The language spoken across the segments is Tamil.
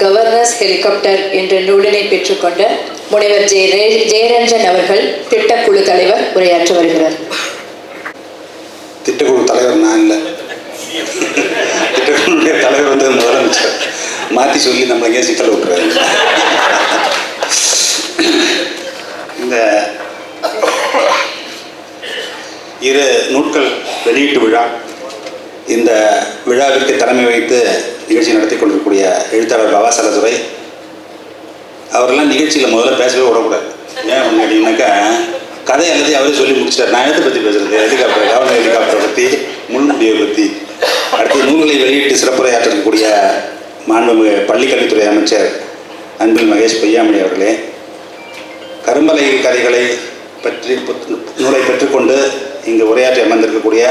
கவர்னர்ஸ் ஹெலிகாப்டர் என்ற நூலினை பெற்றுக்கொண்ட முனைவர் ஜெய ரே- ஜெயரஞ்சன் அவர்கள் திட்டக்குழு தலைவர் உரையாற்ற வருகிறார். திட்டக்குழு தலைவர் நான் இல்லை. திட்டக்குழுடைய தலைவர் வந்து முதலமைச்சர். மாற்றி சொல்லி நம்மளை எங்கேயும் சிக்கல் விட்டுறாரு இந்த இரு நூட்கள் வெளியீட்டு விழா இந்த விழாவிற்கு தலைமை வைத்து நிகழ்ச்சி நடத்தி கொண்டிருக்கக்கூடிய எழுத்தாளர் பவாசலதுரை அவரெல்லாம் நிகழ்ச்சியில் முதல்ல பேசவே விடக்கூடாது ஏன் அப்படின்னு கேட்டிங்கனாக்கா கதை எல்லாத்தையும் அவரே சொல்லி முடிச்சிட்டார். நான் எதை பற்றி பேசுறது? ஹெலிகாப்டர் கவர்னர் ஹெலிகாப்டரை பற்றி முன்முடியை பற்றி அடுத்து நூல்களை வெளியிட்டு சிறப்புரையாற்றக்கூடிய மாண்புமிகு பள்ளிக்கல்வித்துறை அமைச்சர் அன்பில் மகேஷ் பொய்யாமணி அவர்களே கரும்பலை கதைகளை பற்றி புத்- நூலை பெற்றுக்கொண்டு இங்கு உரையாற்றி அமர்ந்திருக்கக்கூடிய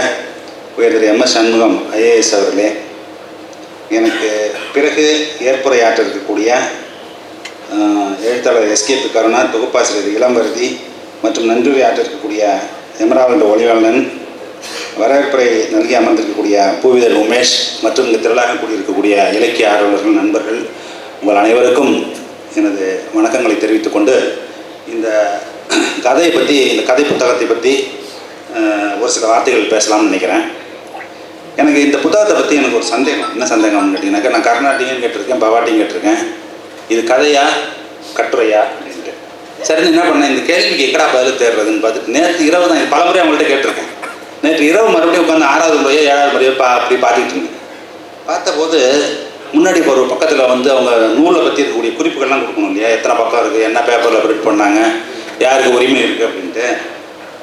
உயர்திரு எம் எஸ் சண்முகம் ஐஏஎஸ் அவர்களே எனக்கு பிறகு ஏற்புரையாற்ற இருக்கக்கூடிய எழுத்தாளர் எழுத்தாளர் எஸ்கேபி கருணா தொகுப்பாசிரியர் இளம்பருதி மற்றும் நன்றியுரை ஆற்ற இருக்கக்கூடிய எமராவண்ட ஒளிவாளன் வரவேற்புரை நல்கி அமர்ந்திருக்கக்கூடிய பூவிதழ் உமேஷ் மற்றும் இங்கு திரளாக கூடியிருக்கக்கூடிய இலக்கிய ஆர்வலர்கள் நண்பர்கள் உங்கள் அனைவருக்கும் எனது வணக்கங்களை தெரிவித்துக் கொண்டு இந்த கதையை பற்றி இந்த கதை புத்தகத்தை பற்றி ஒரு சில வார்த்தைகள் பேசலாம்னு நினைக்கிறேன். எனக்கு இந்த புத்தகத்தை பற்றி எனக்கு ஒரு சந்தேகம். என்ன சந்தேகம்னு கேட்டிங்கனாக்கா நான் கர்நாடியும் கேட்டிருக்கேன் பவாட்டியும் கேட்டிருக்கேன். இது கதையா கட்டுரையா அப்படின்ட்டு. சரி என்ன பண்ணேன்? இந்த கேள்விக்கு எக்கடா பதில் தேடுறதுன்னு பார்த்துட்டு நேற்று இரவு தான் பல முறை அவங்கள்ட்ட கேட்டிருக்கேன். நேற்று இரவு மறுபடியும் உட்காந்து ஆறாவது முறையோ ஏழாவது முறையோ பா அப்படி பார்த்துட்டு இருந்தேன். பார்த்தபோது முன்னாடி இப்போ ஒரு பக்கத்தில் வந்து அவங்க நூலை பற்றி இருக்கக்கூடிய குறிப்புகள்லாம் கொடுக்கணும் இல்லையா? எத்தனை பக்கம் இருக்குது என்ன பேப்பரில் பிரிண்ட் பண்ணாங்க யாருக்கு உரிமை இருக்குது அப்படின்ட்டு.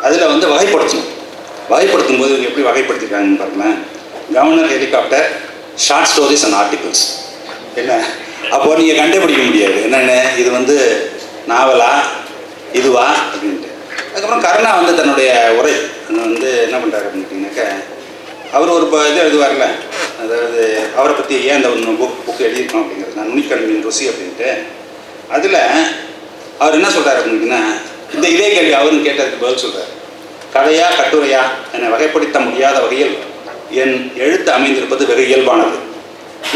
அதில் வந்து வகைப்படுத்தணும். வகைப்படுத்தும் போது எப்படி வகைப்படுத்திருக்காங்கன்னு பாருங்களேன். Governor helicopter short stories and articles என்ன? அப்போ நீங்கள் கண்டுபிடிக்க முடியாது. என்னென்ன இது வந்து நாவலா? இதுவா? அப்படின்ட்டு. அதுக்கப்புறம் கருணா வந்து தன்னுடைய உரை வந்து என்ன பண்ணுறாரு அப்படின்னு கேட்டிங்கனாக்கா அவர் ஒரு ப- இது எழுதுவார்ல? அதாவது அவரை பற்றி ஏன் அந்த ஒன்று புக் புக் எழுதியிருக்கோம் அப்படிங்கிறது. நான் நுனிக்கல்வியின் ருசி அப்படின்ட்டு. அதில் அவர் என்ன சொல்கிறார் அப்படின்னா இந்த இதே கேள்வி அவரும் கேட்டதுக்கு பதில் சொல்கிறார் கதையா கட்டுரையா? என்னை வகைப்படுத்த முடியாத வகையில் என் எழுத்து அமைந்திருப்பது வெகு இயல்பானது.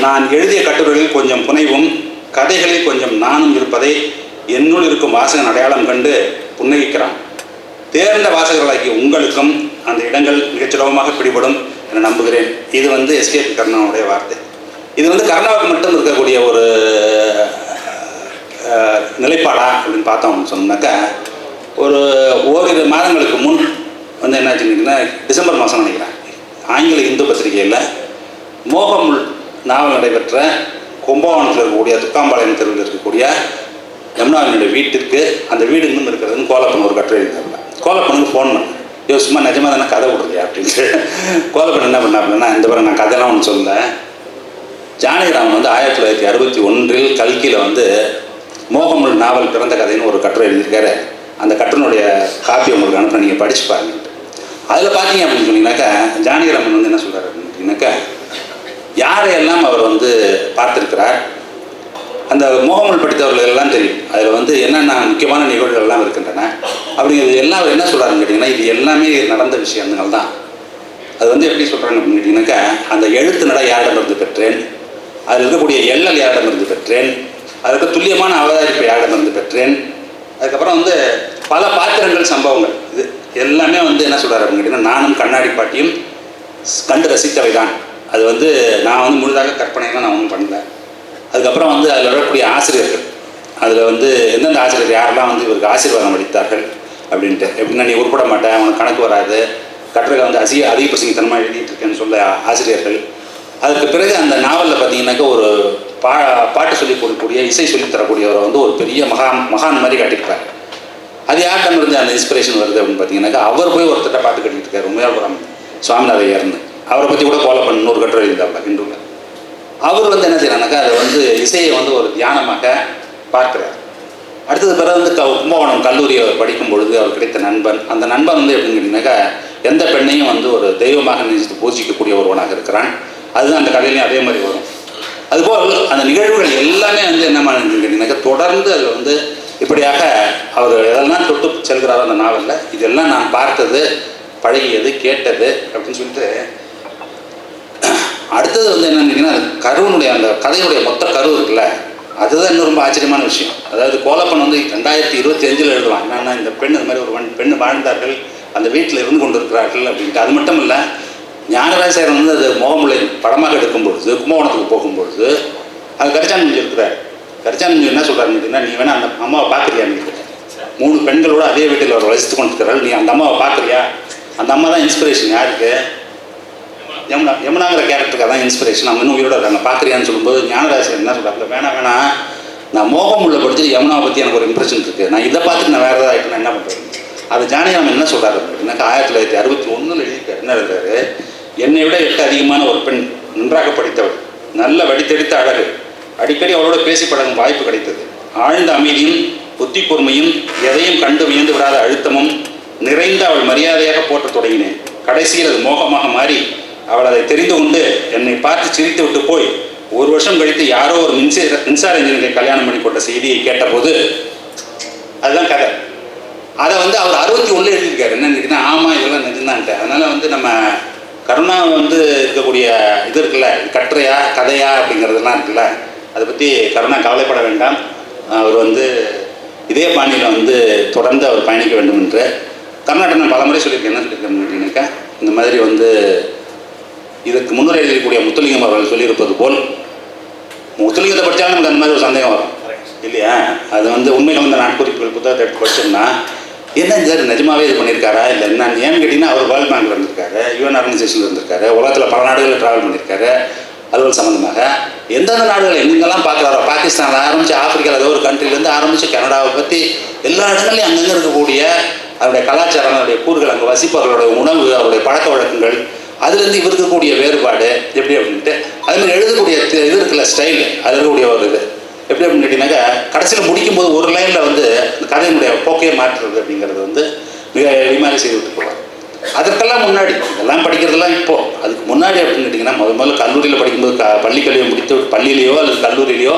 நான் எழுதிய கட்டுரைகளில் கொஞ்சம் புனைவும் கதைகளில் கொஞ்சம் நானும் இருப்பதை என்னுள் இருக்கும் வாசகன் அடையாளம் கண்டு புன்னகிக்கிறான். தேர்ந்த வாசகர்களாகிய உங்களுக்கும் அந்த இடங்கள் மிகச் சுலபமாக பிடிபடும் என நம்புகிறேன். இது வந்து எஸ்கேபி கர்ணாவுடைய வார்த்தை. இது வந்து கர்ணாவுக்கு மட்டும் இருக்கக்கூடிய ஒரு நிலைப்பாடா அப்படின்னு பார்த்தோம் சொன்னாக்கா ஒரு ஓரிரு மாதங்களுக்கு முன் வந்து என்ன வச்சுக்கிட்டிங்கன்னா டிசம்பர் மாதம் நினைக்கிறேன். ஆங்கில இந்து பத்திரிகையில் மோகமுள் நாவல் நடைபெற்ற கும்பகோணத்தில் இருக்கக்கூடிய துக்காம்பாளையம் தெருவில் இருக்கக்கூடிய யமுனாவினுடைய வீட்டிற்கு அந்த வீடு இன்னும் இருக்கிறதுன்னு கோலப்பன் ஒரு கட்டுரை எழுதினாப்புல. கோலப்பனுக்கு ஃபோன் பண்ணேன். ஐயோ சும்மா நிஜமாக தானே கதை விடுறியா அப்படின்ட்டு. கோலப்பன் என்ன பண்ணா அப்படின்னா இந்த பிறகு நான் கதைலாம் ஒன்று சொல்ல ஜானகிராமன் வந்து ஆயிரத்தி தொள்ளாயிரத்தி அறுபத்தி ஒன்றில் கல்கியில் வந்து மோகமுள் நாவல் பிறந்த கதைன்னு ஒரு கட்டுரை எழுதியிருக்காரு. அந்த கட்டுரையுடைய காப்பி உங்களுக்கு அனுப்ப நீங்கள் படிச்சு பாருங்கள் அதில் பார்த்தீங்க அப்படின்னு சொன்னீங்கன்னாக்கா ஜானகிராமன் வந்து என்ன சொல்கிறார் அப்படின்னு கேட்டிங்கனாக்கா யாரையெல்லாம் அவர் வந்து பார்த்திருக்கிறார் அந்த முகமல் படித்தவர்கள் எல்லாம் தெரியும். அதில் வந்து என்னென்ன முக்கியமான நிகழ்வுகள் எல்லாம் இருக்கின்றன அப்படிங்கிறது எல்லாம் அவர் என்ன சொல்கிறாருன்னு கேட்டிங்கன்னா இது எல்லாமே நடந்த விஷயங்கள் தான். அது வந்து எப்படி சொல்கிறாங்க அப்படின்னு கேட்டிங்கனாக்கா அந்த எழுத்து நட யாரிடமிருந்து பெற்றேன் அதில் இருக்கக்கூடிய எல்லல் யாரிடமிருந்து பெற்றேன் அதுக்கு துல்லியமான அவதாரிப்பை யாரிடமிருந்து பெற்றேன் அதுக்கப்புறம் வந்து பல பாத்திரங்கள் சம்பவங்கள். எல்லாமே வந்து என்ன சொல்கிறார் அப்படின்னு கேட்டிங்கன்னா நானும் கண்ணாடி பாட்டியும் கண்டு ரசித்தவை தான் அது வந்து நான் வந்து முழுதாக கற்பனைலாம் நான் ஒன்றும் பண்ணல. அதுக்கப்புறம் வந்து அதில் வரக்கூடிய ஆசிரியர்கள் அதில் வந்து எந்தெந்த ஆசிரியர் யாரெல்லாம் வந்து இவருக்கு ஆசீர்வாதம் அளித்தார்கள் அப்படின்ட்டு. எப்படின்னா நீ உருப்பட மாட்டேன் உனக்கு கணக்கு வராது கட்டுரை வந்து அசிய அதிக பிரசங்கத்தனமாக எழுதிட்டு இருக்கேன்னு சொல்ல ஆசிரியர்கள். அதுக்கு பிறகு அந்த நாவலில் பார்த்தீங்கன்னாக்கா ஒரு பா பாட்டு சொல்லிக் கொடுக்கக்கூடிய இசை சொல்லித் தரக்கூடியவரை வந்து ஒரு பெரிய மகான் மகான் மாதிரி கட்டியிருப்பார். அது யார்கிட்ட இருந்து அந்த இன்ஸ்பிரேஷன் வருது அப்படின்னு பார்த்தீங்கன்னாக்கா அவர் போய் ஒருத்தட்ட பார்த்து கட்டிட்டு இருக்காரு உமையாபுரம் சுவாமிநாத ஐயர்னு. அவரை பற்றி கூட கோலை பண்ண ஒரு கட்டுரை எழுந்தாப்ல ஹிந்துவில் அவர் வந்து என்ன செய்யறாருனாக்கா அதை வந்து இசையை வந்து ஒரு தியானமாக பார்க்குறார். அடுத்தது பிறகு வந்து க கும்பகோணம் கல்லூரியை படிக்கும் பொழுது அவர் கிடைத்த நண்பன். அந்த நண்பன் வந்து எப்படின்னு கேட்டிங்கனாக்கா எந்த பெண்ணையும் வந்து ஒரு தெய்வமாக நினைத்து பூஜிக்கக்கூடிய ஒருவனாக இருக்கிறான். அதுதான் அந்த கதையிலையும் அதே மாதிரி வரும். அதுபோல் அந்த நிகழ்வுகள் எல்லாமே வந்து என்ன பண்ணுன்னு கேட்டிங்கனாக்கா தொடர்ந்து அதில் வந்து இப்படியாக அவர் எதெல்லாம் தொட்டு செல்கிறாரோ அந்த நாவலில் இதெல்லாம் நான் பார்த்தது பழகியது கேட்டது அப்படின்னு சொல்லிட்டு அடுத்தது வந்து என்னன்னு கேட்டிங்கன்னா கருவனுடைய அந்த கதையுடைய மொத்த கரு இருக்குல்ல அதுதான் இன்னும் ரொம்ப ஆச்சரியமான விஷயம். அதாவது கோலப்பன் வந்து ரெண்டாயிரத்தி இருபத்தி அஞ்சில் எழுதுவான் என்னன்னா இந்த பெண் இந்த மாதிரி ஒரு பெண் வாழ்ந்தார்கள் அந்த வீட்டில் இருந்து கொண்டு இருக்கிறார்கள் அப்படின்ட்டு. அது மட்டும் இல்லை ஞானராஜர் வந்து அது மோகமுலை படமாக எடுக்கும் பொழுது கும்பகோணத்துக்கு போகும்பொழுது அது கரிச்சான் மஞ்சள் இருக்கிறார் கரிச்சான் மஞ்சள் என்ன சொல்கிறாருன்னு நீ வேணா அந்த அம்மாவை பார்க்குறியான்னு மூணு பெண்களோட அதே வீட்டில் அவர் வசித்து கொண்டுருக்கிறாள் நீ அந்த அம்மாவை பார்க்குறியா? அந்த அம்மா தான் இன்ஸ்பிரேஷன் யாருக்கு? யமுனா யமுனாங்கிற கேரக்டருக்கு அதான் இன்ஸ்பிரேஷன் அவங்க இன்னும் உயிரோட இருக்காங்க. பார்க்குறியான்னு சொல்லும்போது ஞானராசன் என்ன சொல்கிறாங்க வேணாம் வேணாம். நான் மோகம் உள்ள படிச்சு யமுனாவை பற்றி எனக்கு ஒரு இம்ப்ரெஷன் இருக்குது நான் இதை பார்த்துட்டு நான் வேறு ஏதாவது ஆகிட்டு நான் என்ன பண்ணுறது அது ஜானகிராமன் என்ன சொல்கிறாரு எனக்கு ஆயிரத்தி தொள்ளாயிரத்தி அறுபத்தி ஒன்றில் எழுதியிருக்காரு. என்ன எழுதுறாரு? என்னை விட எட்டு அதிகமான ஒரு பெண் நன்றாக படித்தவள். நல்ல வடித்தெடுத்த அழகு. அடிக்கடி அவளோட பேசி பழகும் வாய்ப்பு கிடைத்தது. ஆழ்ந்த அமைதியும் புத்தி பொறுமையும் எதையும் கண்டு வியந்து விடாத அழுத்தமும் நிறைந்த அவள் மரியாதையாக போற்றத் தொடங்கினேன். கடைசியில் அது மோகமாக மாறி அவள் அதை தெரிந்து கொண்டு என்னை பார்த்து சிரித்து விட்டு போய் ஒரு வருஷம் கழித்து யாரோ ஒரு மின்சார மின்சார இன்ஜினியரை கல்யாணம் பண்ணி போட்ட செய்தியை கேட்டபோது அதுதான் கதை. அதை வந்து அவர் அறுபத்தி ஒன்று எழுதியிருக்காரு. என்னன்னு கேட்டீங்கன்னா ஆமாம் இதெல்லாம் நிஜம்தான்ட்டு. அதனால் வந்து நம்ம கருணா வந்து இருக்கக்கூடிய இது இருக்குல்ல கட்டுரையா கதையா அப்படிங்கிறதெல்லாம் இருக்குல்ல அதை பற்றி கருணா கவலைப்பட வேண்டாம். அவர் வந்து இதே பாணியில் வந்து தொடர்ந்து அவர் பயணிக்க வேண்டும் என்று தமிழ்நாட்டில் நான் பலமுறை சொல்லியிருக்கேன். என்ன சொல்லியிருக்கேன் அப்படின்னாக்கா இந்த மாதிரி வந்து இதற்கு முன்னுரை எழுதக்கூடிய முத்துலிங்கம் அவர்கள் சொல்லியிருப்பது போல் முத்துலிங்கத்தை படித்தாலும் நமக்கு அந்த மாதிரி ஒரு சந்தேகம் வரும். இல்லையா? அது வந்து உண்மையில் வந்து நாட்குறிப்புகள் புத்தகத்தை எடுத்து படிச்சோம்னா என்ன சார் நிஜமாவே இது பண்ணியிருக்காரா? இல்லை என்ன ஏன்னு கேட்டிங்கன்னா அவர் வேர்ல்ட் பேங்க்ல இருந்திருக்காரு யூஎன் ஆர்கனைசேஷனில் இருந்திருக்காரு உலகத்தில் பல நாடுகளில் ட்ராவல் பண்ணியிருக்காரு. அலுவல் சம்மந்தமாக எந்தெந்த நாடுகள் எங்கெல்லாம் பார்க்குறாரோ பாகிஸ்தானில் ஆரம்பித்து ஆப்பிரிக்காவில் ஏதோ ஒரு கண்ட்ரிலேருந்து ஆரம்பித்து கனடாவை பற்றி எல்லா இடங்களையும் அங்கங்கே இருக்கக்கூடிய அவருடைய கலாச்சாரம் அவருடைய கூறுகள் அங்கே வசிப்பவர்களுடைய உணவு அவருடைய பழக்க வழக்கங்கள் அதுலேருந்து இவர் இருக்கக்கூடிய வேறுபாடு எப்படி அப்படின்ட்டு அதுமாதிரி எழுதக்கூடிய இது இருக்குல்ல ஸ்டைல் அது இருக்கக்கூடிய ஒரு இது. எப்படி அப்படின்னு கேட்டிங்கனாக்கா கடைசியில் முடிக்கும்போது ஒரு லைனில் வந்து அந்த கதையினுடைய போக்கையே மாற்றுறது அப்படிங்கிறது வந்து மிக எளிமையாக செய்து விட்டு போகலாம் அதற்கெல்லாம் முன்னாடி இதெல்லாம் படிக்கிறதெல்லாம் இப்போ. அதுக்கு முன்னாடி அப்படின்னு கேட்டிங்கன்னா முதல் முதல்ல கல்லூரியில் படிக்கும்போது க பள்ளி கல்வியை முடித்து பள்ளியிலையோ அல்லது கல்லூரியிலையோ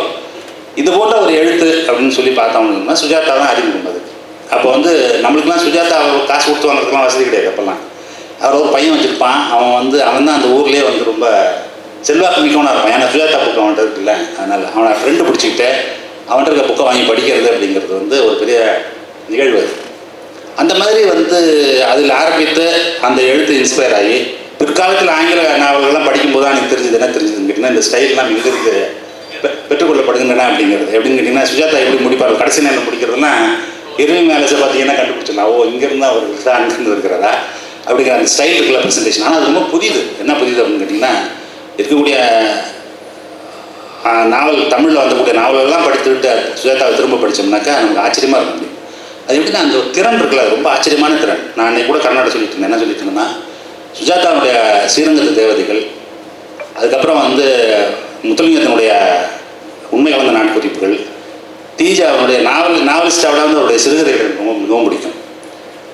இது போல ஒரு எழுத்து அப்படின்னு சொல்லி பார்த்தோம்னா சுஜாதா தான் அறிமுகம் அது அப்போ வந்து நம்மளுக்குலாம் சுஜாதா காசு கொடுத்து வாங்குறதுக்குலாம் வசதி கிடையாது அப்போல்லாம். அவர் ஒரு பையன் வச்சுருப்பான். அவன் வந்து அவன் தான் அந்த ஊர்லேயே வந்து ரொம்ப செல்வாக்கு மிக்கவனாக இருப்பான். ஏன்னா சுஜாதா புக்கு அவன்கிட்ட இருக்குல்ல அதனால் அவனை ஃப்ரெண்டு பிடிச்சிக்கிட்டு அவன்கிட்ட இருக்க புக்கை வாங்கி படிக்கிறது அப்படிங்கிறது வந்து ஒரு பெரிய நிகழ்வு அது. அந்த மாதிரி வந்து அதில் ஆரம்பித்து அந்த எழுத்து இன்ஸ்பயர் ஆகி பிற்காலத்தில் ஆங்கில நாவல்கள்லாம் படிக்கும்போது தான் எனக்கு தெரிஞ்சது என்ன தெரிஞ்சதுன்னு கேட்டிங்கன்னா இந்த ஸ்டைல்லாம் எங்கே இருக்குது பெ- பெற்றுக்கொள்ளப்படுகின்றன அப்படிங்கிறது. எப்படின்னு கேட்டிங்கன்னா சுஜாதா எப்படி முடிப்பார்? கடைசி நேரம் முடிக்கிறதுனா இறுதி மேலே பார்த்தீங்கன்னா கண்டுபிடிச்சிடலாம்? ஓ இங்கேருந்து அவர் இருக்கிறதா அங்கேருந்து இருக்கிறதா? அப்படிங்கிற அந்த ஸ்டைல் இருக்குல்ல ப்ரெசன்டேஷன் ஆனால் அது ரொம்ப புதிது. என்ன புதிது அப்படின்னு கேட்டிங்கன்னா இருக்கக்கூடிய நாவல் தமிழில் வந்தக்கூடிய நாவலெல்லாம் படித்துவிட்டு சுஜாதாவை திரும்ப படித்தோம்னாக்கா நமக்கு ஆச்சரியமாக இருக்கும். முடியும் அது எப்படி அந்த ஒரு திறன் இருக்குல்ல ரொம்ப ஆச்சரியமான திறன். நான் அன்னைக்கு கூட கர்நாடக சொல்லிட்டு இருந்தேன். என்ன சொல்லிட்டு இருந்தேன்னா சுஜாதாவுடைய ஸ்ரீரங்கத்து தேவதைகள் அதுக்கப்புறம் வந்து முத்துலிங்கத்தினுடைய உண்மை கலந்த நாட்குறிப்புகள் தீஜாவுடைய நாவல் நாவலிஸ்டாவோட வந்து அவருடைய சிறுகதைகள் எனக்கு ரொம்ப மிகவும் பிடிக்கும்.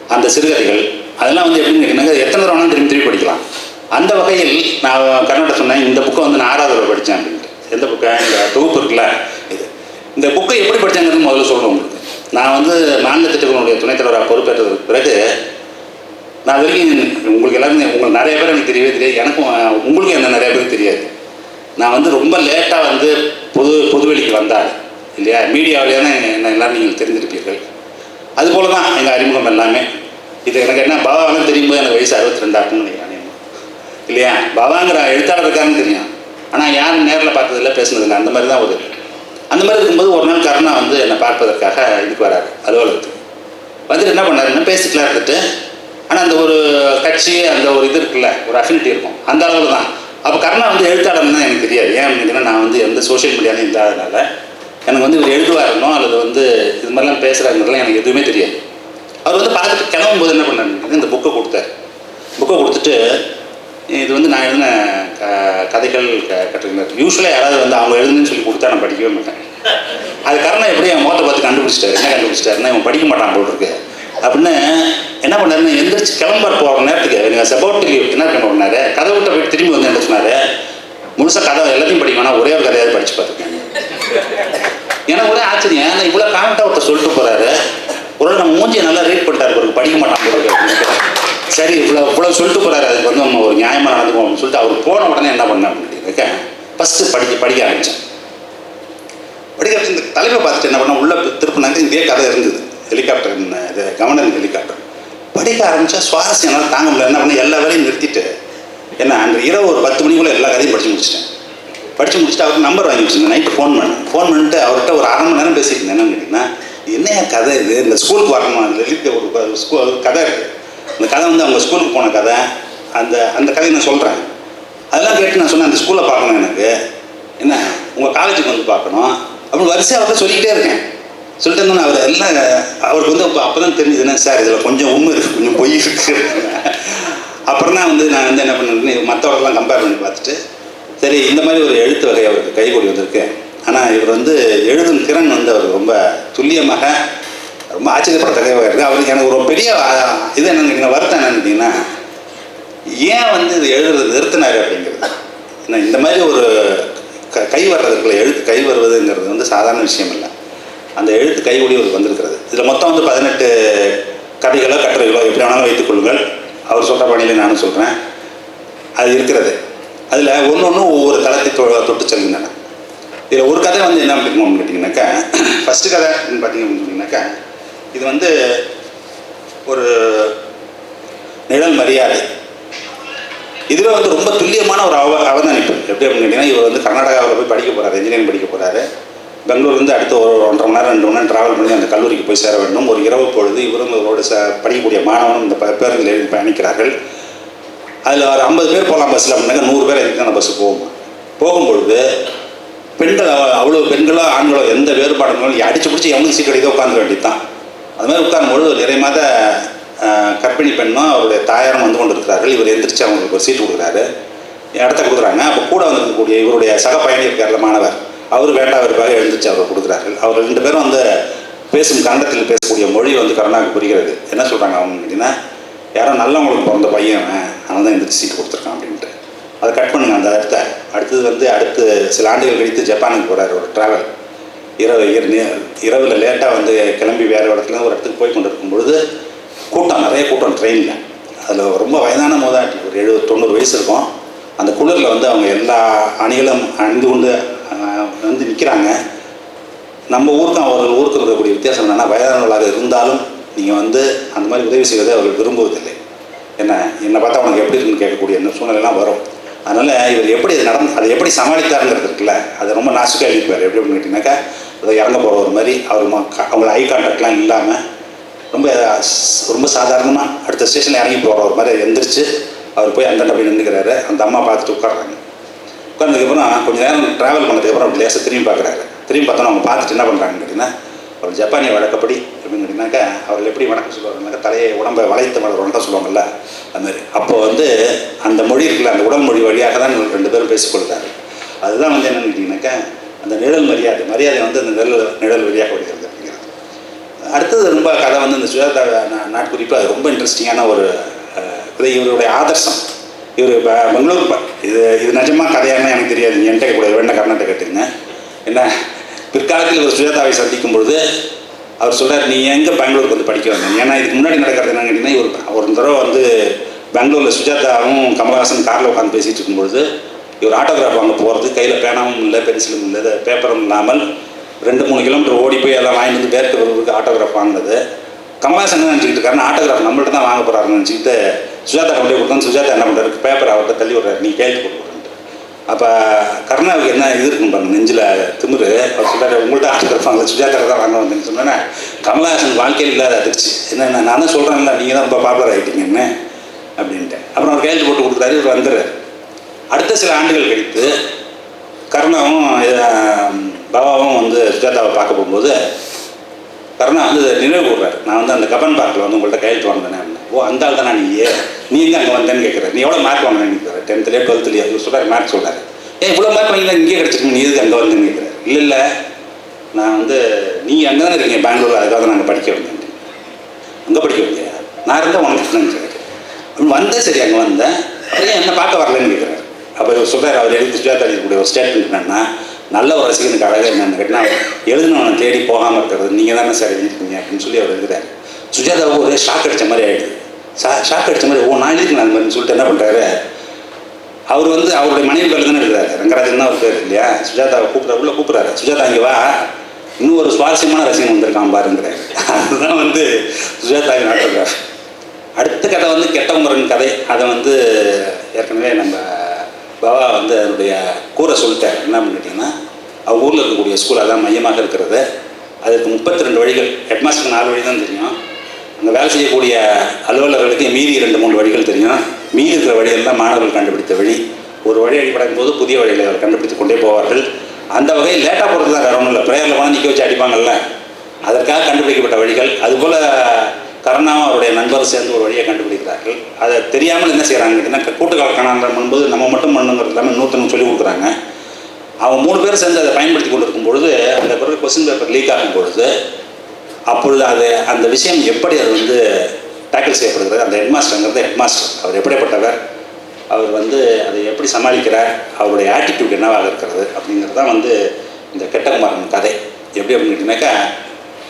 அந்த சிறுகதைகள் அதெல்லாம் வந்து எப்படின்னு கேட்டிங்கன்னா எத்தனை தடவை வேணாலும் திரும்பி திரும்பி படிக்கலாம். அந்த வகையில் நான் கர்நாடக சொன்னேன் இந்த புக்கை வந்து நான் ஆறாவது படித்தேன் அப்படின்ட்டு. எந்த புக்கை? இந்த தொகுப்பு இருக்குல்ல இது. இந்த புக்கை எப்படி படித்தாங்கிறது முதல்ல சொல்லணும் உங்களுக்கு. நான் வந்து மாநில திட்டங்களுடைய துணைத் தலைவராக பொறுப்பேற்றதுக்கு பிறகு நான் வரைக்கும் உங்களுக்கு எல்லாருமே உங்களுக்கு நிறைய பேர் எனக்கு தெரியவே தெரியாது. எனக்கும் உங்களுக்கும் என்ன நிறைய பேருக்கு தெரியாது. நான் வந்து ரொம்ப லேட்டாக வந்து பொது பொதுவெளிக்கு வந்தார் இல்லையா? மீடியாவிலேயே தான் என்ன எல்லாரும் நீங்கள் தெரிஞ்சிருப்பீர்கள் அதுபோல தான் எங்கள் அறிமுகம் எல்லாமே. இது எனக்கு என்ன பாபாவெல்லாம் தெரியும்போது எனக்கு வயசு அறுபத்தி ரெண்டாக்குன்னு நினைக்கிறேன் இல்லையா? பாபாங்கிற எழுத்தாளர் இருக்காருன்னு தெரியும். ஆனால் யாரும் நேரில் பார்த்ததில்ல பேசுனதில்லை. அந்த மாதிரி தான் ஒரு அந்த மாதிரி இருக்கும்போது ஒரு நாள் கருணா வந்து என்னை பார்ப்பதற்காக இதுக்கு வராரு அலுவலகத்துக்கு. வந்துட்டு என்ன பண்ணாருன்னா பேசிக்கலாம் இருந்துட்டு ஆனால் அந்த ஒரு கட்சி அந்த ஒரு இது இருக்குல்ல ஒரு அஃபினிட்டி இருக்கும். அந்த அளவில் தான். அப்போ கருணா வந்து எழுத்தாளர்னு எனக்கு தெரியாது. ஏன் அப்படின்னா நான் வந்து எந்த சோஷியல் மீடியாலையும் இல்லாததுனால. எனக்கு வந்து இவர் எழுதுவாருனோ அல்லது வந்து இது மாதிரிலாம் பேசுகிறாங்கிறதுலாம் எனக்கு எதுவுமே தெரியாது. அவர் வந்து பார்த்துட்டு கிளம்பும்போது என்ன பண்ணாருன்னு இந்த புக்கை கொடுத்தாரு. புக்கை கொடுத்துட்டு இது வந்து நான் எழுதின க கதைகள் க கட்டுரைகள். யூஸ்வலாக யாராவது வந்து அவங்க எழுதுன்னு சொல்லி கொடுத்தா நான் படிக்கவே மாட்டேன். அது காரணம் எப்படி என் முகத்தை பார்த்து கண்டுபிடிச்சிட்டாரு? என்ன கண்டுபிடிச்சிட்டாருன்னா இவன் படிக்க மாட்டான் போல் இருக்கு. அப்படின்னு என்ன பண்ணாருன்னு எந்திரிச்சு கிளம்புற போகிற நேரத்துக்கு நீங்கள் சப்போர்ட் லீவ் என்ன பண்ணாரு கதை விட்ட போய் திரும்பி வந்து என்ன சொன்னார். முழுசாக கதை எல்லாத்தையும் படிக்க வேணாம் ஒரே ஒரு கதையாவது படிச்சு பார்த்துருக்கேன் எனக்கு ஒரே ஆச்சரியம். ஏன்னா இவ்வளோ காமெண்ட்டாக ஒருத்தர் சொல்லிட்டு போகிறாரு ஒரு நம்ம மூஞ்சியை நல்லா ரீட் பண்ணிட்டார் பிறகு படிக்க மாட்டான் பிறகு அப்படின்னு. சரி இவ்வளோ இவ்வளோ சொல்லிட்டு போகிறாரு அதுக்கு வந்து நம்ம ஒரு நியாயமாக நடந்துக்குவோம் அப்படின்னு சொல்லிட்டு அவர் போன உடனே என்ன பண்ண அப்படின்னு ஃபஸ்ட்டு படிக்க படிக்க ஆரம்பித்தேன் படிக்க இந்த தலைமை பார்த்துட்டு என்ன பண்ண உள்ள திருப்பினாங்க இதே கதை இருந்தது. ஹெலிகாப்டர் இது கவர்னர் ஹெலிகாப்டர். படிக்க ஆரம்பித்தா சுவாரஸ்யம் என்னால் தாங்க முடியல. என்ன பண்ண எல்லா வேலையும் நிறுத்திட்டு என்ன அன்று இரவு ஒரு பத்து மணிக்குள்ளே எல்லா கதையும் படித்து முடிச்சிட்டேன். படித்து முடிச்சுட்டு அவருக்கு நம்பர் வாங்கி வச்சுருந்தேன் நைட்டு ஃபோன் பண்ணேன். ஃபோன் பண்ணிட்டு அவர்கிட்ட ஒரு அரை மணி நேரம் பேசியிருந்தேன் என்னன்னு கேட்டிங்கன்னா என்ன கதை இது? இந்த ஸ்கூலுக்கு வரணுமா? லலித் ஒரு ஸ்கூல் கதை இருக்குது அந்த கதை வந்து அவங்க ஸ்கூலுக்கு போன கதை. அந்த அந்த கதையை நான் சொல்கிறேன் அதெல்லாம் கேட்டு நான் சொன்னேன் அந்த ஸ்கூலை பார்க்கணும் எனக்கு. என்ன உங்கள் காலேஜுக்கு வந்து பார்க்கணும். அப்படின்னு வரிசையாக அவர்கிட்ட சொல்லிக்கிட்டே இருக்கேன். சொல்லிட்டு இருந்தோம் அவர் எல்லாம் அவருக்கு வந்து அப்போ அப்போ தான் தெரிஞ்சதுன்னா சார் இதில் கொஞ்சம் உண்மை இருக்குது கொஞ்சம் பொய் இருக்கு. அப்புறம் தான் வந்து நான் வந்து என்ன பண்ணேன் மற்றவர்கள்லாம் கம்பேர் பண்ணி பார்த்துட்டு சரி இந்த மாதிரி ஒரு எழுத்து வகை அவருக்கு கைகூடி வந்திருக்கு. ஆனால் இவர் வந்து எழுதும் திறன் வந்து அவர் ரொம்ப துல்லியமாக ரொம்ப ஆச்சரியப்படத்தக்கதாக இருக்குது. அவருக்கு எனக்கு ஒரு பெரிய இது என்னன்னு கேட்டிங்கன்னா வருத்தம் என்னன்னு கேட்டிங்கன்னா ஏன் வந்து இது எழுதுறது நிறுத்தினாரு அப்படிங்கிறது? ஏன்னா இந்த மாதிரி ஒரு க கை வர்றதுக்குள்ள எழுத்து கை வருவதுங்கிறது வந்து சாதாரண விஷயம் இல்லை. அந்த எழுத்து கைகூடி ஒரு வந்திருக்கிறது. இதில் மொத்தம் வந்து பதினெட்டு கதைகளோ கட்டுரைகளோ எப்படி வேணாலும் வைத்துக் கொள்ளுங்கள். அவர் சொல்கிற பணியில் நானும் சொல்கிறேன் அது இருக்கிறது. அதில் ஒன்று ஒன்று ஒவ்வொரு தளத்தை தொ- தொட்டு செல்கின்றன. இதில் ஒரு கதை வந்து என்ன அப்படின்னு கேட்டிங்கனாக்கா ஃபஸ்ட்டு கதை அப்படின்னு பார்த்தீங்க அப்படின்னு சொன்னீங்கன்னாக்கா இது வந்து ஒரு நிழல் மரியாதை. இதில் வந்து ரொம்ப துல்லியமான ஒரு அவ அவதானிப்பு. எப்படி அப்படின்னு கேட்டிங்கன்னா இவர் வந்து கர்நாடகாவில் போய் படிக்க போகிறாரு இன்ஜினியரிங் படிக்க போகிறாரு பெங்களூர்லேருந்து அடுத்து ஒரு ஒன்றரை மணி நேரம் ரெண்டு மணி நேரம் ட்ராவல் பண்ணி அந்த கல்லூரிக்கு போய் சேர வேண்டும். ஒரு இரவு பொழுது இவரும் இவரோட ச படிக்கக்கூடிய மாணவனும் இந்த பேருந்தில் எழுதி பயணிக்கிறார்கள். அதில் ஒரு ஐம்பது பேர் போகலாம் பஸ்ஸில் அப்படின்னாக்க நூறு பேர் எதுக்கு அந்த பஸ்ஸு போகும்? போகும்பொழுது பெண்கள் அவ்வளோ பெண்களோ ஆண்களோ எந்த வேறுபாடுகளும் அடிச்சு பிடிச்சி எவனுக்கு சீட் கிடைக்கோ உட்காந்துக்க வேண்டியது தான் அது மாதிரி உட்காரும்பொழுது ஒரு நிறைய மாத கர்ப்பிணி பெண்ணும் அவருடைய தாயாரும் வந்து கொண்டு இருக்கிறார்கள் இவர் எந்திரிச்சு அவங்களுக்கு ஒரு சீட்டு கொடுக்குறாரு. இடத்த கொடுக்குறாங்க. அப்போ கூட வந்திருக்கக்கூடிய இவருடைய சக பயணி இருக்கார்ல மாணவர். அவர் வேண்டாம் இருப்பாக எழுந்திரிச்சு அவர் கொடுக்குறார்கள் அவர் ரெண்டு பேரும் வந்து பேசும் கண்டத்தில் பேசக்கூடிய மொழி வந்து கருணாவுக்கு புரிகிறது. என்ன சொல்கிறாங்க அவங்க கேட்டிங்கன்னா யாரோ நல்லவங்களுக்கு பிறந்த பையன் அவன். அவன் தான் எந்திரிச்சு சீட்டு கொடுத்துருக்கான் அப்படின்ட்டு. அதை கட் பண்ணுங்க அந்த இடத்த. அடுத்தது வந்து அடுத்து சில ஆண்டுகள் கழித்து ஜப்பானுக்கு போகிறார் ஒரு ட்ராவல் இரவு இரவில் லேட்டாக வந்து கிளம்பி வேறு இடத்துல ஒரு இடத்துக்கு போய் கொண்டு இருக்கும் பொழுது கூட்டம் நிறைய கூட்டம் ட்ரெயினில் அதில் ரொம்ப வயதான மோதாட்டி ஒரு எழுபது தொண்ணூறு வயசு இருக்கும். அந்த குளிரில் வந்து அவங்க எல்லா அணிகளும் அணிந்து கொண்டு வந்து நிற்கிறாங்க நம்ம ஊருக்கும் அவர்கள் ஊருக்கு இருக்கக்கூடிய வித்தியாசம் என்னென்னா வயதானவர்களாக இருந்தாலும் நீங்கள் வந்து அந்த மாதிரி உதவி செய்வதை அவர்கள் விரும்புவதில்லை. என்ன என்னை பார்த்தா அவனுக்கு எப்படி இருக்குன்னு கேட்கக்கூடிய சூழ்நிலைலாம் வரும். அதனால் இவர் எப்படி அது நடந்து அதை எப்படி சமாளித்தாருங்கிறது இருக்குல்ல அதை ரொம்ப நாசுக்காக இருப்பார் எப்படி அப்படின்னு கேட்டிங்கனாக்கா அதை இறங்க போகிற ஒரு மாதிரி. அவர் அவங்கள ஐ கான்டாக்ட்லாம் இல்லாமல் ரொம்ப ரொம்ப சாதாரணமாக அடுத்த ஸ்டேஷனில் இறங்கி போகிற ஒரு மாதிரி எந்திரிச்சு அவர் போய் அந்தாண்ட போய் நின்றுக்கிறாரு அந்த அம்மா பார்த்துட்டு உட்காடுறாங்க உட்காந்ததுக்கப்புறம் கொஞ்சம் நேரம் ட்ராவல் பண்ணதுக்கப்புறம் அப்படி லேசாக திரும்பி பார்க்குறாரு. திரும்பி பார்த்தோன்னா அவங்க பார்த்துட்டு என்ன பண்ணுறாங்கன்னு கேட்டிங்கன்னா அவர் ஜப்பானிய வழக்கப்படி அப்படின்னு கேட்டிங்கனாக்கா அவர்கள் எப்படி வணக்கம் சொல்லுவாங்கனாக்கா தலையை உடம்பை வளைத்து மலர் வணக்கம் சொல்லுவாங்கல்ல அது மாதிரி. அப்போ வந்து அந்த மொழி இருக்குல்ல அந்த உடல் மொழி வழியாக தான் ரெண்டு பேரும் பேசிக்கொள்கிறாரு அதுதான் வந்து என்னென்னு கேட்டிங்கனாக்கா அந்த நிழல் மரியாதை மரியாதை வந்து அந்த நிழல் நிழல் வழியாக வருகிறது அப்படிங்கிறது. அடுத்தது ரொம்ப கதை வந்து இந்த சுஜாதா நாட்குறிப்பு அது ரொம்ப இன்ட்ரெஸ்டிங்கான ஒரு இது இவருடைய ஆதர்சம். இவர் பெங்களூர் இது இது நிஜமாக கதையானு எனக்கு தெரியாது. என்கிட்ட கூட வேண்ட கர்நாட்டை கேட்டிருந்தேன் என்ன பிற்காலத்தில் இவர் சுஜாதாவை சந்திக்கும் பொழுது அவர் சொல்கிறார் நீ எங்கே பெங்களூருக்கு வந்து படிக்க வந்தேன் ஏன்னா இதுக்கு முன்னாடி நடக்கிறது என்னன்னு கேட்டிங்கன்னா இவர் ஒரு தடவை வந்து பெங்களூரில் சுஜாதாவும் கமல்ஹாசன் காரில் உட்காந்து பேசிகிட்டு இருக்கும்பொழுது இவர் ஆட்டோகிராஃப் வாங்க போகிறது கையில் பேனாவும் இல்லை பென்சிலும் இல்லை பேப்பரும் இல்லாமல் ரெண்டு மூணு கிலோமீட்டர் ஓடி போய் எல்லாம் வாங்கிட்டு வந்து பேருக்கு வருவதுக்கு ஆட்டோகிராஃப் வாங்கினது. கமலாசன் என்ன நினச்சிக்கிட்டு இருக்காருன்னா ஆட்டோகிராஃப் நம்மள்ட்ட தான் வாங்க போகிறாருன்னு நினச்சிக்கிட்டு சுஜாதா கம்பெனி போய் கொடுத்தோம். சுஜாதா என்ன பண்ணுறாரு பேப்பர் அவர்கிட்ட தள்ளி விட்றாரு. நீ கையெழுத்து போட்டு அப்போ கருணாவுக்கு என்ன இது இருக்குன்னு பாருங்க நெஞ்சில் திமிரு. அவர் சொல்கிறாரு உங்கள்கிட்ட ஆட்டோகிராஃப் வாங்கல சுஜாதா தான் வாங்க வந்தேன்னு சொன்னேன்னா கமலஹாசன் வாழ்க்கையில் இல்லாத அதிர்ச்சி. என்ன நான் நான் தான் சொல்கிறேன்ல நீங்கள் தான் ரொம்ப பாப்புலர் ஆகிட்டீங்கன்னு அப்படின்ட்டு. அப்புறம் அவர் கையெழுத்து போட்டு கொடுக்குறாரு இவர் வந்துடுறாரு. அடுத்த சில ஆண்டுகள் கழித்து கருணாவும் பாபாவும் வந்து சுஜாதாவை பார்க்க போகும்போது கருணா வந்து நினைவு கூடுறாரு நான் வந்து அந்த கபன் பார்க்கில் வந்து உங்கள்கிட்ட கையெழுத்து வாங்கினேன் ஓ அந்த ஆள் தானே நீ நீ எங்கே அங்கே வந்தேன்னு கேட்குறேன் நீ எவ்வளோ மார்க் வாங்கினேன்னு கேட்குற டென்த்துலேயே டுவெல்த்துலேயே அவர் சொல்கிறார் மார்க் சொல்கிறார் ஏன் இவ்வளோ மார்க் வாங்கினா இங்கே கிடச்சிருக்கு நீ எதுக்கு அங்கே வந்தேன்னு கேட்குறாரு. இல்லை இல்லை. நான் வந்து நீ அங்கே தானே இருக்கீங்க. பெங்களூர் அதுக்காக தான் நாங்கள் படிக்க வந்தேன். அங்கே படிக்க வந்தியா? நான் இருந்தால் உனக்கு நினச்சிருக்கேன் வந்தேன் சரி அங்கே வந்தேன். அப்புறம் ஏன் என்ன பார்க்க வரலன்னு கேட்குறேன் அப்போ இவர் சொல்கிறார் அவர் எழுதி சுஜாதா எழுதக்கூடிய ஒரு ஸ்டேட்மெண்ட் என்னன்னா நல்ல ஒரு ரசிகனுக்கு அழகாக என்னென்னு கேட்டால் எழுதினவனை தேடி போகாமல் இருக்கிறது நீங்கள் தானே சார் எழுதிருக்கீங்க அப்படின்னு சொல்லி அவர் எழுதுறாரு. சுஜாதாவுக்கு ஒரே ஷாக் அடித்த மாதிரி ஆகிடுது ஷா ஷாக் அடித்த மாதிரி ஓ நான் எழுதிக்கலாம் அந்த மாதிரி சொல்லிட்டு என்ன பண்ணுறாரு அவர் வந்து அவருடைய மனைவி பேர் தானே எழுதுறாரு. ரங்கராஜன் தான் அவர் பேர் இல்லையா? சுஜாதாவை கூப்பிட்ற உள்ள கூப்பிட்றாரு. சுஜாதா இங்கே வா. இன்னும் ஒரு சுவாரஸ்யமான ரசிகன் வந்திருக்கான் பாருங்கிறார். அதுதான் வந்து சுஜாதாவின் ஆட்டோகிராஃப் அடுத்த கதை வந்து கெட்ட முருகன் கதை. அதை வந்து ஏற்கனவே நம்ம பாபா வந்து அதனுடைய கூரை சொல்லிட்டார். என்ன பண்ணிட்டீங்கன்னா அவங்க ஊரில் இருக்கக்கூடிய ஸ்கூல் அதான் மையமாக இருக்கிறது அதுக்கு முப்பத்தி ரெண்டு வழிகள் ஹெட்மாஸ்டருக்கு நாலு வழி தான் தெரியும். அங்கே வேலை செய்யக்கூடிய அலுவலர்களுக்கு மீதி ரெண்டு மூணு வழிகள் தெரியும். மீதி இருக்கிற வழியெல்லாம் மாணவர்கள் கண்டுபிடித்த வழி. ஒரு வழி அடிப்படையும் போது புதிய வழிகளை அவர் கண்டுபிடித்து கொண்டே போவார்கள். அந்த வகையில் லேட்டாக போகிறது தான் வேற ஒன்றும் இல்லை. ப்ரேயரில் போனால் நிற்க வச்சு அடிப்பாங்கல்ல. அதற்காக கண்டுபிடிக்கப்பட்ட வழிகள். அதுபோல் கருணாவும் அவருடைய நண்பர் சேர்ந்து ஒரு வழியை கண்டுபிடிக்கிறார்கள். அதை தெரியாமல் என்ன செய்கிறாங்க ஏன்னா கூட்டு கலக்கணம் பண்ணும்போது நம்ம மட்டும் பண்ணுங்கிறது இல்லாமல் இன்னொருத்தவங்க சொல்லி கொடுக்குறாங்க. அவங்க மூணு பேர் சேர்ந்து அதை பயன்படுத்தி கொண்டு இருக்கும் பொழுது அந்த பிறகு கொஸ்டின் பேப்பர் லீக் ஆகும் பொழுது அப்பொழுது அது அந்த விஷயம் எப்படி அது வந்து டேக்கிள் செய்யப்படுகிறது அந்த ஹெட்மாஸ்டருங்கிறது ஹெட்மாஸ்டர் அவர் எப்படிப்பட்டவர்? அவர் வந்து அதை எப்படி சமாளிக்கிறார்? அவருடைய ஆட்டிடியூட் என்னவாக இருக்கிறது? அப்படிங்கிறது தான் வந்து இந்த கெட்டகுமாரன் கதை. எப்படி அப்படின்னு கேட்டிங்கனாக்கா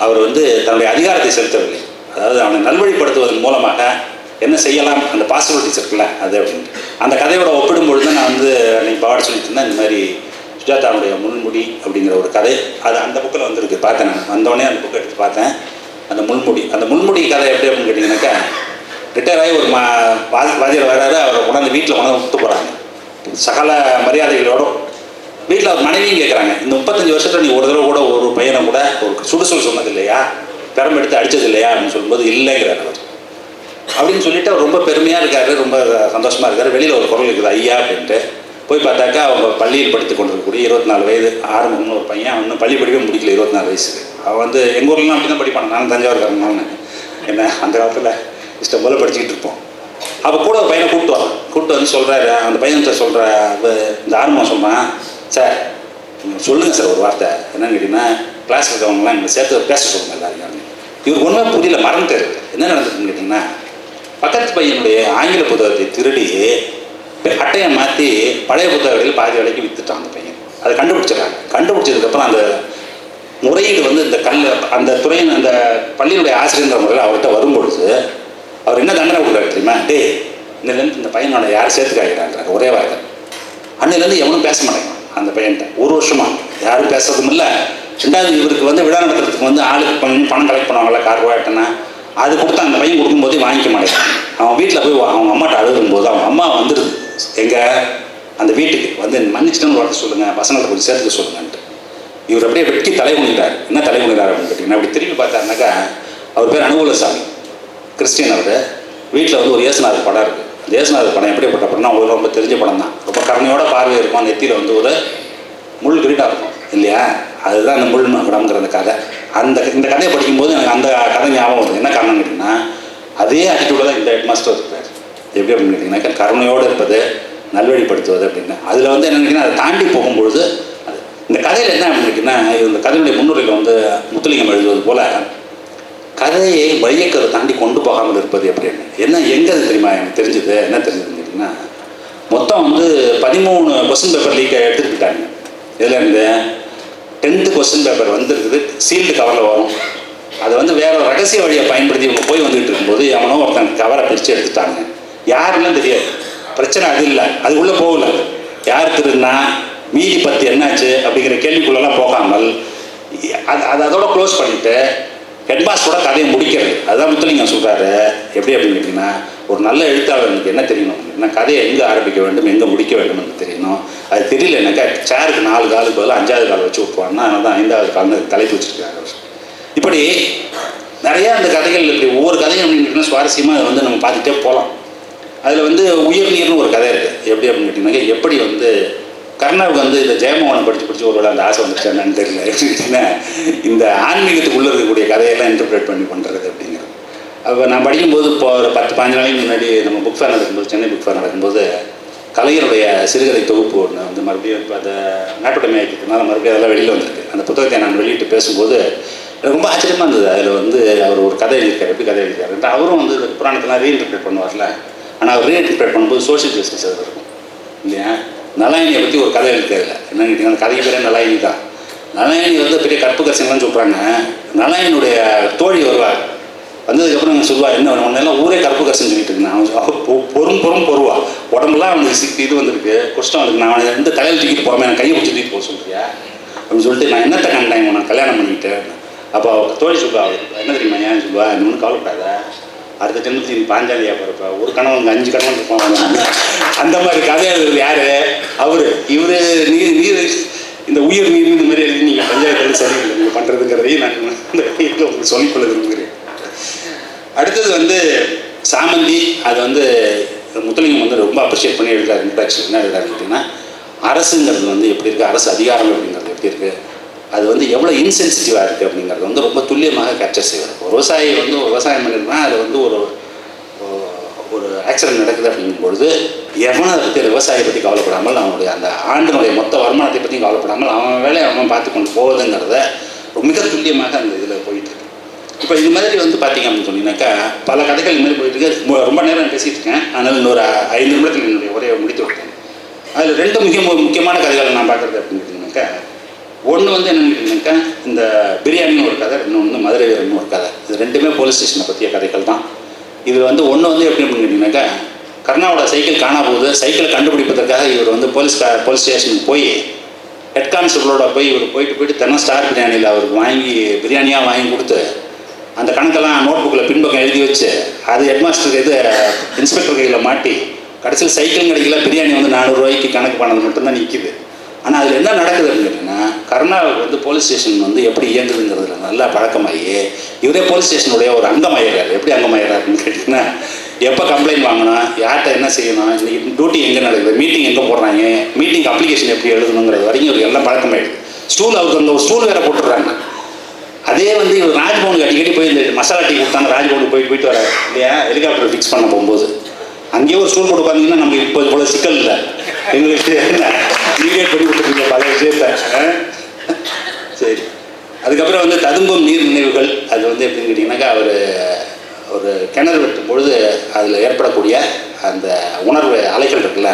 அவர் வந்து தன்னுடைய அதிகாரத்தை செலுத்தவில்லை. அதாவது அவனை நல்வழிப்படுத்துவதன் மூலமாக என்ன செய்யலாம்? அந்த பாசிபிலிட்டிஸ் இருக்குல்ல அது அப்படின்ட்டு அந்த கதையோட ஒப்பிடும்பொழுது நான் வந்து அன்னைக்கு பாட சொல்லிட்டு இருந்தேன் இந்த மாதிரி சுஜாதாவுடைய முன்முடி அப்படிங்கிற ஒரு கதை. அது அந்த புக்கில் வந்திருக்கு பார்த்தேன் நான். வந்தோடனே அந்த புக்கை எடுத்து பார்த்தேன். அந்த முன்முடி அந்த முன்முடி கதை எப்படி அப்படின்னு கேட்டிங்கனாக்கா ரிட்டையர் ஆகி ஒரு மா வா- வராது அவரை கொண்டாந்து வீட்டில் கொண்டாந்து விட்டு போகிறாங்க சகல மரியாதைகளோட வீட்டில் அவர் மனைவியும் கேட்குறாங்க இந்த முப்பத்தஞ்சு வருஷத்தில் நீ ஒரு தடவை கூட ஒரு பையனை கூட ஒரு சுடுசொல் சொன்னது இல்லையா? பெரம் எடுத்து அடிச்சது இல்லையா அப்படின்னு சொல்லும்போது இல்லைங்கிறார் அவர் அப்படின்னு சொல்லிட்டு அவர் ரொம்ப பெருமையாக இருக்காரு ரொம்ப சந்தோஷமாக இருக்காரு. வெளியில் ஒரு குரல் இருக்குது ஐயா அப்படின்ட்டு. போய் பார்த்தாக்கா அவங்க பள்ளியில் படித்து கொண்டிருக்கக்கூடிய இருபத்தி நாலு வயது ஆரம்பம்னு ஒரு பையன் அவன் இன்னும் பள்ளி படிக்கவே முடிக்கல இருபத்தி நாலு வயசுக்கு அவன் வந்து எங்கள் ஊர்லாம் அப்படி தான் படிப்பான்? நானும் தஞ்சாவூர்காரன் என்ன அந்த காலத்தில் இஷ்டம் போல் படிச்சுக்கிட்டு இருப்போம். அப்போ கூட ஒரு பையனை கூப்பிட்டு வரான். கூப்பிட்டு வந்து சொல்கிறாரு அந்த பையன் சொல்கிற இந்த ஆரம்பம் சொல்கிறான் சார் சொல்லுங்கள் சார் ஒரு வார்த்தை. என்னன்னு கேட்டிங்கன்னா கிளாஸ் இருக்கவங்களாம் எங்களை சேர்த்து பேச சொல்லுங்கள் எல்லாருக்கும் இவருக்கு ஒன்றுமே புரியல மறந்துட்டார். என்ன நடந்ததுன்னு கேட்டிங்கன்னா பக்கத்து பையனுடைய ஆங்கில புத்தகத்தை திருடி அட்டையை மாற்றி பழைய புத்தகங்கள் பாதி விலைக்கு விற்றுட்டான் அந்த பையன். அதை கண்டுபிடிச்சிடறாங்க கண்டுபிடிச்சதுக்கப்புறம் அந்த முறையீடு வந்து இந்த கல் அந்த துறையின் அந்த பள்ளியினுடைய ஆசிரியர் முறையில் அவர்கிட்ட வரும்பொழுது அவர் என்ன தண்டனை கொடுக்குறாரு தெரியுமா? டே இன்னிலேருந்து இந்த பையனோட யார் சேர்த்துக்காகிறாங்க ஒரே வார்த்தை. அன்னிலேருந்து எவனும் பேச மாட்டேங்கிறான் அந்த பையன்கிட்ட. ஒரு வருஷமா யாரும் பேசுறதும் இல்லை. ரெண்டாவது இவருக்கு வந்து விழா நடத்துறதுக்கு வந்து ஆளுக்கு கொஞ்சம் பணம் கலெக்ட் பண்ணுவாங்கல்ல கார்போரேட்டனா அது கொடுத்தா அந்த பையன் கொடுக்கும்போது வாங்கிக்க மாட்டேங்கிறான் அவன் வீட்டில் போய் அவங்க அம்மாட்ட அழுகும்போது அவங்க அம்மா வந்துடுது எங்கள் அந்த வீட்டுக்கு வந்து மன்னிச்சிட்டு வார்த்தை சொல்லுங்கள் பசங்களை கொஞ்சம் சேர்த்துக்க சொல்லுங்கன்ட்டு. இவர் அப்படியே வெட்டி தலை குனிந்தார் என்ன தலை குனிந்தார் அப்படின்னு கேட்டிங்கன்னா அப்படி திரும்பி பார்த்தாருனாக்கா அவர் பேர் அனுகூலசாமி. கிறிஸ்டியன் அவர். வீட்டில் வந்து ஒரு இயேசுநாதர் படம் இருக்குது அந்த இயேசுநாதர் படம் எப்படிப்பட்ட படம்னா உங்களுக்கு ரொம்ப தெரிஞ்ச படம் தான் ரொம்ப கருணையோட பார்வை இருக்கும். அந்த நெத்தியில் வந்து ஒரு முள் கிரீட்டாக இருக்கும். இல்லையா? அதுதான் அந்த முள் மகுடம்ங்கிற அந்த கதை அந்த இந்த கதையை படிக்கும்போது எனக்கு அந்த கதை ஞாபகம் வருது. என்ன காரணம் கேட்டிங்கன்னா அதே attitude தான் இந்த ஹெட் மாஸ்டர் இருப்பார். எப்படி அப்படின்னு கேட்டிங்கன்னாக்கா கருணையோடு இருப்பது நல்வழிப்படுத்துவது அப்படின்னு. அதில் வந்து என்ன கேட்டிங்கன்னா அதை தாண்டி போகும்பொழுது அது இந்த கதையில் என்ன அப்படின்னு கேட்டிங்கன்னா இந்த கதையுடைய முன்னுரையில் வந்து முத்துலிங்கம் எழுதுவது போல் கதையை மையக்கரை தாண்டி கொண்டு போகாமல் இருப்பது அப்படின்னு என்ன எங்கே அது தெரியுமா? எனக்கு தெரிஞ்சது. என்ன தெரிஞ்சதுன்னு கேட்டிங்கன்னா மொத்தம் வந்து பதிமூணு கொஸ்டின் பேப்பர் லீக்கை எடுத்துக்கிட்டாங்க. இதில் இருந்து? டென்த்து கொஸ்டின் பேப்பர் வந்துருக்குது. சீல்டு கவரில் வரும். அதை வந்து வேற ஒரு ரகசிய வழியை பயன்படுத்தி இவங்க போய் வந்துகிட்டு இருக்கும்போது எவனோ ஒருத்தன் கவரை பிரித்து எடுத்துட்டாங்க. யாருன்னு தெரியாது. பிரச்சனை அது இல்லை. அது உள்ளே போகல. யார் திருன்னா மீதி பத்து என்னாச்சு அப்படிங்கிற கேள்விக்குள்ளெல்லாம் போகாமல் அது அது அதோட க்ளோஸ் பண்ணிட்டு ஹெட்மாஸ்டரோட கதையை முடிக்கிறது. அதுதான் முத்துலிங்கம் சொல்கிறாரு எப்படி அப்படின்னு கேட்டிங்கன்னா ஒரு நல்ல எழுத்தாளருக்கு என்ன தெரியணும்? என்ன கதையை எங்கே ஆரம்பிக்க வேண்டும் எங்கே முடிக்க வேண்டும்னு தெரியணும்? அது தெரியல என்னக்கா சேருக்கு நாலு காலுக்கு பதிலாக அஞ்சாவது கால் வச்சு விட்டுருவாங்கன்னா அதனால தான் ஐந்தாவது கால்னு தலைப்பு வச்சுருக்காங்க இப்படி நிறையா அந்த கதைகள் இப்படி ஒவ்வொரு கதையும் அப்படின்னு கேட்டிங்கன்னா சுவாரஸ்யமாக அதை வந்து நம்ம பார்த்துட்டே போகலாம். அதில் வந்து உயிர்நீர்னு ஒரு கதை இருக்குது எப்படி அப்படின்னு கேட்டிங்கன்னாக்கா எப்படி வந்து கர்ணாவுக்கு வந்து இந்த ஜெயமோகன் படித்து படித்து ஒருவேளை அந்த ஆசை வந்துருச்சு என்னன்னு தெரியல. எப்படின்னா இந்த ஆன்மீகத்துக்குள்ளே இருக்கக்கூடிய கதையெல்லாம் இன்டர்பிரேட் பண்ணி பண்ணுறது அப்படிங்கிறது அப்போ நான் படிக்கும்போது இப்போ ஒரு பத்து பதினஞ்சு நாளைக்கு முன்னாடி நம்ம புக் ஃபேர் நடக்கும்போது சென்னை புக் ஃபேர் நடக்கும்போது கலைஞருடைய சிறுகதை தொகுப்பு ஒன்று வந்து மறுபடியும் இப்போ அந்த நாட்டுடைமை ஆக்கிட்டனால மறுபடியும் அதெல்லாம் வெளியில் வந்திருக்கு. அந்த புத்தகத்தை நான் வெளியிட்டு பேசும்போது ரொம்ப ஆச்சரியமாக இருந்தது. அதில் வந்து அவர் ஒரு கதை எழுதியிருக்காரு. எப்படி கதை எழுதியிருக்காரு அவரும் வந்து இந்த புராணத்தெல்லாம் ரீஇன்டர்பிரேட் பண்ணுவார்ல. ஆனால் அவர் ரீஇன்டர்பிரேட் பண்ணும்போது சோஷியல் ஜஸ்டிஸ் அது இருக்கும். இல்லையா? நலாயினியை பற்றி ஒரு கதை எழுதியிருக்காரு என்னன்னு கேட்டிங்கன்னா அந்த கதைக்கு பேரே நலாயினி தான். நலாயினி வந்து பெரிய கற்பு கசிங்கள்லாம் சொல்கிறாங்க நலாயினுடைய தோழி வருவார் வந்ததுக்கப்புறம் அவங்க சொல்லுவா என்ன ஒன்றெல்லாம் ஊரே கருப்பு கசின்னு சொல்லிட்டு இருக்கேன் அவன் பொ- பொறும் பொறும் பொறுவா. உடம்புலாம் அவனுக்கு சிக்கி இது வந்திருக்கு கஷ்டம் இருக்கு நான் அவனை எந்த தலையில் தூக்கிட்டு போகாம எனக்கு கையை பிடிச்சி தூக்கிட்டு போக சொல்றியா? அப்படின்னு சொல்லிட்டு நான் என்னத்தை கண்டேன் நான் கல்யாணம் பண்ணிக்கிட்டேன் அப்போ அவள் தோழி சொல்லுவா அவளுக்கு என்ன தெரியுமா ஏன் சொல்லுவா? நீ ஒன்றும் கவலைப்படாத. அடுத்த ஜென்மத்தில் நீ பாஞ்சாலியா பிறப்ப. ஒரு கணவன் அஞ்சு கணவன் இருப்பான். அந்த மாதிரி கதை எழுதுறது யாரு? அவரு. இவரு நீர் நீர் இந்த உயிர் நீர் இந்த மாதிரி எழுதி நீங்கள் பஞ்சாயத்தில் சரியில்லை நீங்கள் பண்ணுறதுங்கிறதையும் நான் இந்த உங்களுக்கு சொல்லிக்கொள்ள விரும்புகிறேன். அடுத்தது வந்து சாமந்தி அது வந்து முத்துலிங்கம் வந்து ரொம்ப அப்ரிஷியேட் பண்ணி எழுதுறாரு இன்ட்ராக்ஷன் என்ன எழுதுறாருன்னு அரசுங்கிறது வந்து எப்படி இருக்குது அரசு அதிகாரம் அப்படிங்கிறது எப்படி இருக்குது அது வந்து எவ்வளோ இன்சென்சிட்டிவாக இருக்குது அப்படிங்கிறது வந்து ரொம்ப துல்லியமாக கேப்சர் செய்வார். ஒரு விவசாயி வந்து ஒரு விவசாயம் பண்ணிருந்தா அது வந்து ஒரு ஒரு ஆக்சிடென்ட் நடக்குது அப்படிங்கும் பொழுது எவனும் அதை பற்றி விவசாயியை பற்றி கவலைப்படாமல் அவனுடைய அந்த ஆண்டினுடைய மொத்த வருமானத்தை பற்றியும் கவலைப்படாமல் அவன் வேலையை அவன் பார்த்து கொண்டு போகுதுங்கிறத மிக துல்லியமாக அந்த இது இப்போ இது மாதிரி வந்து பார்த்தீங்க அப்படின்னு சொன்னீங்கன்னாக்கா பல கதைகள் இது மாதிரி போயிட்டு இருக்கு. ரொம்ப நேரம் பேசிட்டு இருக்கேன். அதனால் இன்னொரு ஐந்து நிமிடத்தில் என்னுடைய உரையை முடித்து விட்டேன் அதில் ரெண்டு முக்கிய முக்கியமான கதைகளை நான் பார்க்குறது அப்படின்னு கேட்டிங்கனாக்கா ஒன்று வந்து என்னன்னு கேட்டிங்கனாக்கா இந்த பிரியாணின்னு ஒரு கதை இன்னொன்று மதுரை வீரன் ஒரு கதை. இது ரெண்டுமே போலீஸ் ஸ்டேஷனை பற்றிய கதைகள் தான். இதில் வந்து ஒன்று வந்து எப்படி அப்படின்னு கேட்டிங்கனாக்கா கர்ணாவோட சைக்கிள் காணா போகுது. சைக்கிளை கண்டுபிடிப்பதற்காக இவர் வந்து போலீஸ் போலீஸ் ஸ்டேஷனுக்கு போய் ஹெட் கான்ஸ்டபிளோட போய் இவர் போயிட்டு போயிட்டு தினம் ஸ்டார் பிரியாணியில் அவருக்கு வாங்கி பிரியாணியாக வாங்கி கொடுத்து அந்த கணக்கெல்லாம் நோட் புக்கில் பின்பக்கம் எழுதி வச்சு அது ஹெட்மாஸ்டருக்கு இது இன்ஸ்பெக்டர் கையில் மாட்டி கடைசியில் சைக்கிள் கிடைக்கல பிரியாணி வந்து நானூறுரூவாய்க்கு கணக்கு பண்ணது மட்டும்தான் நிற்கிது ஆனால் அதில் என்ன நடக்குது அப்படின்னு கேட்டிங்கன்னா கருணாவுக்கு வந்து போலீஸ் ஸ்டேஷன் வந்து எப்படி இயங்குதுங்கிறதுல நல்லா பழக்கமாகி இவரே போலீஸ் ஸ்டேஷனுடைய ஒரு அங்கமாயிடுறாரு. எப்படி அங்கமாயிடுறாருன்னு கேட்டிங்கன்னா எப்போ கம்ப்ளைண்ட் வாங்கணும் யார்கிட்ட என்ன செய்யணும் இன்றைக்கி டியூட்டி எங்கே நடக்குது மீட்டிங் எங்கே போடுறாங்க மீட்டிங் அப்ளிகேஷன் எப்படி எழுதணுங்கிறது வரைக்கும் இவருக்கு எல்லாம் பழக்கமாயிடுது. ஸ்டூல் அவருக்கு அந்த ஒரு ஸ்டூல் வேறு போட்டுடுறாங்க. அதே வந்து இவர் ராஜ்பவனுக்கு அடிக்கடி போய் இந்த மசாலா டீ கொடுத்தாங்க ராஜ்பவனுக்கு போய் போயிட்டு வர இல்லையா? ஹெலிகாப்டர் ஃபிக்ஸ் பண்ண போகும்போது. அங்கேயே ஒரு ஸ்டூல் போட்டு பார்த்தீங்கன்னா நமக்கு இப்போ இவ்வளோ சிக்கல் இல்லை. எங்களுக்கு என்ன? நீங்களே பண்ணி கொடுத்துருக்கீங்க பல விஷயத்தை. சரி. அதுக்கப்புறம் வந்து ததும்பும் நீர் நினைவுகள். அது வந்து எப்படின்னு கேட்டிங்கன்னாக்கா அவர் ஒரு கிணறு வெட்டும் பொழுது அதில் ஏற்படக்கூடிய அந்த உணர்வு அலைகள் இருக்குல்ல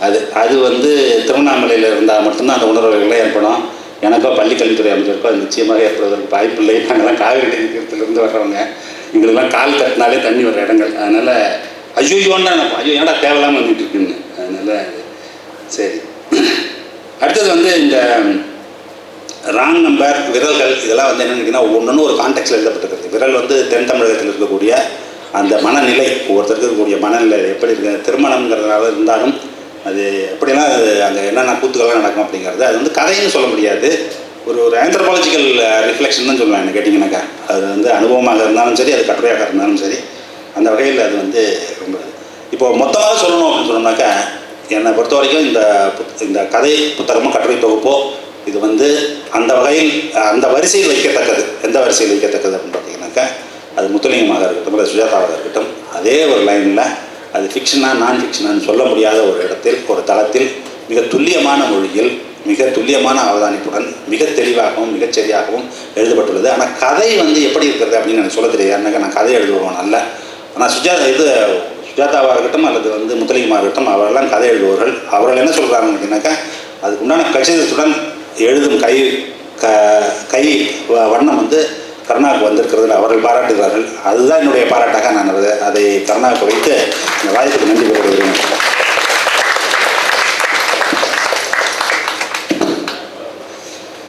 அது அது வந்து திருவண்ணாமலையில் இருந்தால் மட்டும்தான் அந்த உணர்வுகள்லாம் ஏற்படும். எனக்கோ பள்ளிக்கல்வித்துறை அமைச்சருக்கோ அது நிச்சயமாக ஏற்படுவதற்கு வாய்ப்பில்லை நாங்கள்லாம் காவிரி நதி வர்றவங்க. எங்களுக்கெல்லாம் கால் கட்டினாலே தண்ணி வர இடங்கள். அதனால் ஐயோயோன்னு தான் நினைப்போம். ஐயோ ஏன்டா தேவையில்லாமல் வந்துட்டு இருக்குன்னு. அதனால் சரி. அடுத்தது வந்து இந்த ராங் நம்பர் விரல்கள் இதெல்லாம் வந்து என்னன்னு கேட்டிங்கன்னா ஒவ்வொன்றும் ஒரு கான்டெக்ட்ல எழுதப்பட்டிருக்கு விரல் வந்து தென் தமிழகத்தில் இருக்கக்கூடிய அந்த மனநிலை ஒருத்தருக்கு இருக்கக்கூடிய மனநிலை எப்படி இருக்கு திருமணங்கிறதுனால இருந்தாலும் அது எப்படின்னா அது அங்கே என்னென்ன கூத்துக்கள்லாம் நடக்கும் அப்படிங்கிறது அது வந்து கதைன்னு சொல்ல முடியாது. ஒரு ஒரு ஆந்த்ரபாலஜிக்கல் ரிஃப்ளெக்ஷன் தான் சொல்லுவேன் என்ன கேட்டிங்கனாக்கா அது வந்து அனுபவமாக இருந்தாலும் சரி அது கட்டுரையாக இருந்தாலும் சரி அந்த வகையில் அது வந்து ரொம்ப இப்போது மொத்தமாக சொல்லணும் அப்படின்னு சொன்னோம்னாக்கா என்னை பொறுத்த வரைக்கும் இந்த புத்- இந்த கதை புத்தகமோ கட்டுரை தொகுப்போ இது வந்து அந்த வகையில் அந்த வரிசையில் வைக்கத்தக்கது. எந்த வரிசையில் வைக்கத்தக்கது அப்படின்னு பார்த்தீங்கன்னாக்கா அது முத்துலிங்கமாக இருக்கட்டும் இல்லை சுஜாதாவாக இருக்கட்டும் அதே ஒரு லைனில் அது ஃபிக்ஷனா நான் ஃபிக்ஷனான்னு சொல்ல முடியாத ஒரு இடத்தில் ஒரு தளத்தில் மிக துல்லியமான மொழியில் மிக துல்லியமான அவதானிப்புடன் மிக தெளிவாகவும் மிகச் சரியாகவும் எழுதப்பட்டுள்ளது. ஆனால் கதை வந்து எப்படி இருக்கிறது அப்படின்னு எனக்கு சொல்ல தெரியாது. ஏன்னாக்கா நான் கதை எழுதுவோம் அல்ல. ஆனால் சுஜாதா இது சுஜாதாவாக இருக்கட்டும் அல்லது வந்து முத்தலிங்கமாக இருக்கட்டும் அவரெல்லாம் கதை எழுதுவார்கள் அவர்கள் என்ன சொல்கிறாங்க அப்படின்னாக்கா அதுக்கு உண்டான கச்சிதத்துடன் எழுதும் கை க கை வ- வண்ணம் வந்து கருணாவுக்கு வந்திருக்கிறதுல அவர்கள் பாராட்டுகிறார்கள். அதுதான் என்னுடைய பாராட்டாக நான் அதை- அதை கருணாவுக்கு வைத்து இந்த வாய்ப்புக்கு நன்றி கூற விரும்புகிறேன்